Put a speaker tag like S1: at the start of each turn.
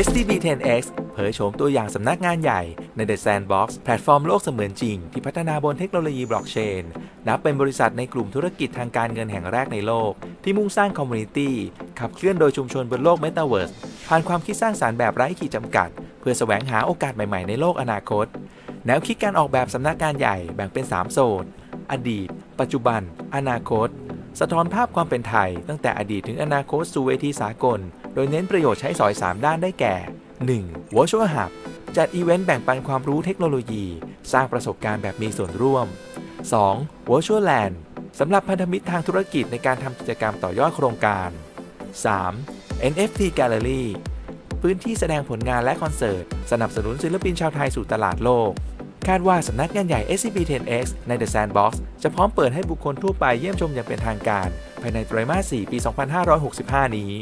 S1: STB 10X เผยโฉมตัวอย่างสำนักงานใหญ่ใน The Sandbox แพลตฟอร์มโลกเสมือนจริง ที่พัฒนาบนเทคโนโลยีบล็อกเชน นับเป็นบริษัทในกลุ่มธุรกิจทางการเงินแห่งแรกในโลก ที่มุ่งสร้างคอมมูนิตี้ขับเคลื่อนโดยชุมชนบนโลก Metaverse ผ่านความคิดสร้างสารรค์แบบไร้ขีดจำกัด เพื่อแสวงหาโอกาสใหม่ ๆ ในโลกอนาคต แนวคิดการออกแบบสำนักงานใหญ่แบ่งเป็น 3 โซน อดีต ปัจจุบัน อนาคต สะท้อนภาพความเป็นไทย ตั้งแต่อดีตถึงอนาคตสู่เวทีสากล โดยเน้นประโยชน์ใช้สอย 3 ด้านได้แก่ 1. Virtual Hub จัดอีเวนต์แบ่งปันความรู้เทคโนโลยี สร้างประสบการณ์แบบมีส่วนร่วม 2. Virtual Land สำหรับพันธมิตรทางธุรกิจในการทำกิจกรรมต่อยอดโครงการ 3. NFT Gallery พื้นที่แสดงผลงานและคอนเสิร์ต สนับสนุนศิลปินชาวไทยสู่ตลาดโลก คาดว่าสำนักงานใหญ่ SCP 10X ใน The Sandbox จะพร้อมเปิดให้บุคคลทั่วไปเยี่ยมชมอย่างเป็นทางการ ภายในไตรมาส 4 ปี 2565 นี้